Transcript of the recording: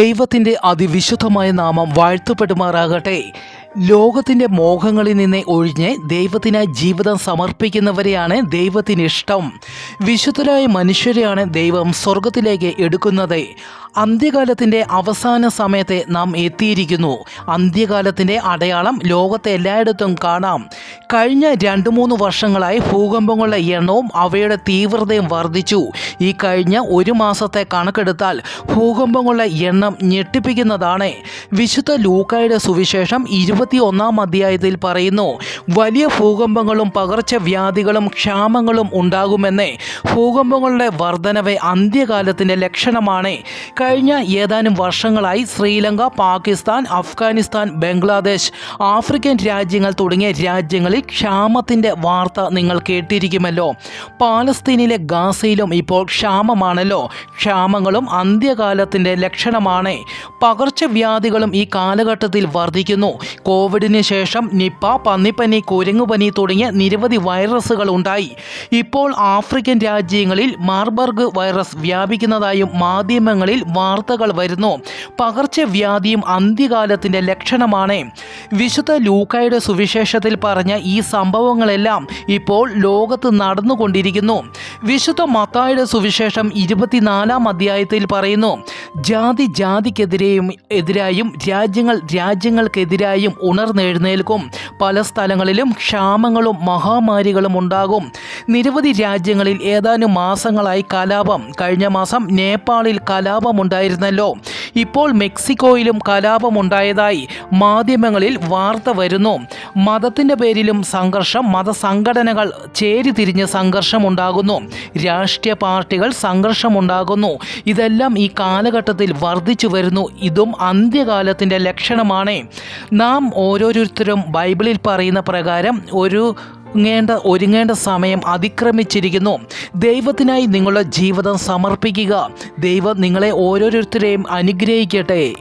ദൈവത്തിന്റെ അതിവിശുദ്ധമായ നാമം വാഴ്ത്തപ്പെടുമാറാകട്ടെ. ലോകത്തിന്റെ മോഹങ്ങളിൽ നിന്ന് ഒഴിഞ്ഞ് ദൈവത്തിനായി ജീവിതം സമർപ്പിക്കുന്നവരെയാണ് ദൈവത്തിന് ഇഷ്ടം വിശുദ്ധരായ മനുഷ്യരെയാണ് ദൈവം സ്വർഗത്തിലേക്ക് എടുക്കുന്നത്. അന്ത്യകാലത്തിന്റെ അവസാന സമയത്തെ നാം എത്തിയിരിക്കുന്നു. അന്ത്യകാലത്തിന്റെ അടയാളം ലോകത്തെ എല്ലായിടത്തും കാണാം. കഴിഞ്ഞ രണ്ട് മൂന്ന് വർഷങ്ങളായി ഭൂകമ്പങ്ങളുടെ എണ്ണവും അവയുടെ തീവ്രതയും വർദ്ധിച്ചു. ഈ കഴിഞ്ഞ ഒരു മാസത്തെ കണക്കെടുത്താൽ ഭൂകമ്പങ്ങളുടെ എണ്ണം ഞെട്ടിപ്പിക്കുന്നതാണ്. വിശുദ്ധ ലൂക്കായുടെ സുവിശേഷം ഇരുപത്തി ഒന്നാം അധ്യായത്തിൽ പറയുന്നു വലിയ ഭൂകമ്പങ്ങളും പകർച്ചവ്യാധികളും ക്ഷാമങ്ങളും ഉണ്ടാകുമെന്ന് ഭൂകമ്പങ്ങളുടെ വർധനവ് അന്ത്യകാലത്തിന്റെ ലക്ഷണമാണ്. കഴിഞ്ഞ ഏതാനും വർഷങ്ങളായി ശ്രീലങ്ക പാകിസ്ഥാൻ അഫ്ഗാനിസ്ഥാൻ ബംഗ്ലാദേശ് ആഫ്രിക്കൻ രാജ്യങ്ങൾ തുടങ്ങിയ രാജ്യങ്ങളിൽ ക്ഷാമത്തിന്റെ വാർത്ത നിങ്ങൾ കേട്ടിരിക്കുമല്ലോ. പാലസ്തീനിലെ ഗാസയിലും ഇപ്പോൾ ക്ഷാമമാണല്ലോ. ക്ഷാമങ്ങളും അന്ത്യകാലത്തിന്റെ ലക്ഷണമാണ്. പകർച്ചവ്യാധികളും ഈ കാലഘട്ടത്തിൽ വർദ്ധിക്കുന്നു കോവിഡിന് ശേഷം നിപ്പ പന്നിപ്പനി കുരങ്ങുപനി തുടങ്ങിയ നിരവധി വൈറസുകൾ ഉണ്ടായി. ഇപ്പോൾ ആഫ്രിക്കൻ രാജ്യങ്ങളിൽ മാർബർഗ് വൈറസ് വ്യാപിക്കുന്നതായും മാധ്യമങ്ങളിൽ വാർത്തകൾ വരുന്നു. പകർച്ചവ്യാധിയും അന്ത്യകാലത്തിന്റെ ലക്ഷണമാണ്. വിശുദ്ധ ലൂക്കായുടെ സുവിശേഷത്തിൽ പറഞ്ഞ ഈ സംഭവങ്ങളെല്ലാം ഇപ്പോൾ ലോകത്ത് നടന്നുകൊണ്ടിരിക്കുന്നു. വിശുദ്ധ മത്തായുടെ സുവിശേഷം ഇരുപത്തിനാലാം അധ്യായത്തിൽ പറയുന്നു ജാതി ജാതിക്കെതിരെയും എതിരായും രാജ്യങ്ങൾ രാജ്യങ്ങൾക്കെതിരായും ഉണർന്നെഴുന്നേൽക്കും. പല സ്ഥലങ്ങളിലും ക്ഷാമങ്ങളും മഹാമാരികളും ഉണ്ടാകും. നിരവധി രാജ്യങ്ങളിൽ ഏതാനും മാസങ്ങളായി കലാപം. കഴിഞ്ഞ മാസം നേപ്പാളിൽ കലാപമുണ്ടായിരുന്നല്ലോ ഇപ്പോൾ മെക്സിക്കോയിലും കലാപമുണ്ടായതായി മാധ്യമങ്ങളിൽ വാർത്ത വരുന്നു. മതത്തിന്റെ പേരിലും സംഘർഷം മതസംഘടനകൾ ചേരിതിരിഞ്ഞ് സംഘർഷമുണ്ടാകുന്നു. രാഷ്ട്രീയ പാർട്ടികൾ സംഘർഷമുണ്ടാകുന്നു. ഇതെല്ലാം ഈ കാലഘട്ടത്തിൽ വർദ്ധിച്ചു വരുന്നു. ഇതും അന്ത്യകാലത്തിന്റെ ലക്ഷണമാണ്. നാം ഓരോരുത്തരും ബൈബിളിൽ പറയുന്ന പ്രകാരം ഒരു ങ്ങേണ്ട ഒരുങ്ങേണ്ട സമയം അതിക്രമിച്ചിരിക്കുന്നു. ദൈവത്തിനായി നിങ്ങളുടെ ജീവിതം സമർപ്പിക്കുക. ദൈവം നിങ്ങളെ ഓരോരുത്തരെയും അനുഗ്രഹിക്കട്ടെ.